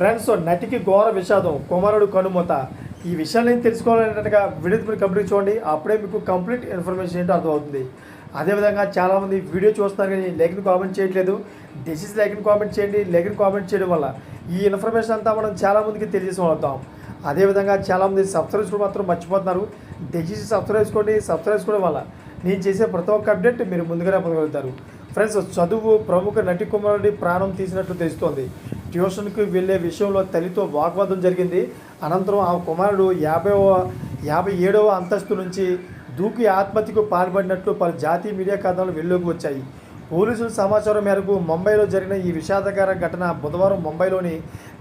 Friends నటికి ఘోర విషాదం కుమారుడు కనుమూత. ఈ విషయాన్ని తెలుసుకోవాలనేట్టుగా వీడియో మీరు కంప్లీట్ చూడండి. అప్పుడే మీకు కంప్లీట్ ఇన్ఫర్మేషన్ ఏంటో అర్థమవుతుంది. అదేవిధంగా చాలామంది వీడియో చూస్తున్నారు కానీ లైక్ని కామెంట్ చేయట్లేదు. డిసీజ్ లైక్ని కామెంట్ చేయండి. లైక్ని కామెంట్ చేయడం వల్ల ఈ ఇన్ఫర్మేషన్ అంతా మనం చాలామందికి తెలియజేసి అవుతాం అదేవిధంగా చాలామంది సబ్స్క్రైబ్ కూడా మాత్రం మర్చిపోతున్నారు. దయచేసి సబ్స్క్రైబ్ చేసుకోండి. సబ్స్క్రైబ్ చేసుకోవడం వల్ల నేను చేసే ప్రతి ఒక్క అప్డేట్ మీరు ముందుగానే పొందగలుగుతారు. ఫ్రెండ్స్ చదువు ప్రముఖ నటి కుమారుడి ప్రాణం తీసినట్లు తెలుస్తోంది. ట్యూషన్కి వెళ్ళే విషయంలో తల్లితో వాగ్వాదం జరిగింది. అనంతరం ఆ కుమారుడు యాభైవ యాభై ఏడవ అంతస్తు నుంచి దూకి ఆత్మహత్యకు పాల్పడినట్లు పలు జాతీయ మీడియా కథనాలు వెలుగులోకి వచ్చాయి. పోలీసుల సమాచారం మేరకు ముంబైలో జరిగిన ఈ విషాదకర ఘటన బుధవారం ముంబైలోని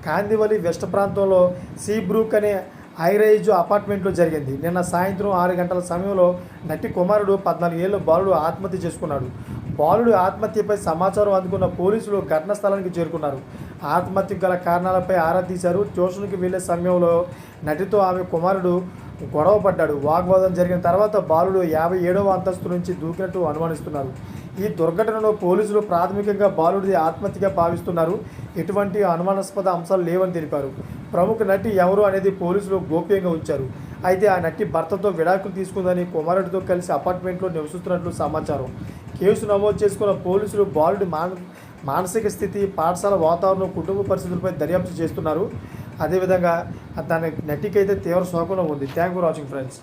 కాందివలి వెస్ట్ ప్రాంతంలో సీ బ్రూక్ అనే హైరైజ్ అపార్ట్మెంట్లో జరిగింది. నిన్న సాయంత్రం ఆరు గంటల సమయంలో నటి కుమారుడు పద్నాలుగు ఏళ్ళ బాలుడు ఆత్మహత్య చేసుకున్నాడు. బాలుడు ఆత్మహత్యపై సమాచారం అందుకున్న పోలీసులు ఘటనా స్థలానికి చేరుకున్నారు. ఆత్మహత్యకు గల కారణాలపై ఆరా తీశారు. ట్యూషన్కి వెళ్ళే సమయంలో నటితో ఆమె కుమారుడు గొడవ పడ్డాడు వాగ్వాదం జరిగిన తర్వాత బాలుడు యాభై ఏడవ అంతస్తు నుంచి దూకినట్టు అనుమానిస్తున్నారు. ఈ దుర్ఘటనలో పోలీసులు ప్రాథమికంగా బాలుడిది ఆత్మహత్యగా భావిస్తున్నారు. ఎటువంటి అనుమానాస్పద అంశాలు లేవని తెలిపారు. ప్రముఖ నటి ఎవరు అనేది పోలీసులు గోప్యంగా ఉంచారు. అయితే ఆ నటి భర్తతో విడాకులు తీసుకుందని కుమారుడితో కలిసి అపార్ట్మెంట్లో నివసిస్తున్నట్లు సమాచారం. కేసు నమోదు చేసుకున్న పోలీసులు బాలుడి మాన మానసిక స్థితి పాఠశాల వాతావరణం కుటుంబ పరిస్థితులపై దర్యాప్తు చేస్తున్నారు. అదేవిధంగా దాని నటికైతే తీవ్ర శోకంలో ఉంది. Thank for watching friends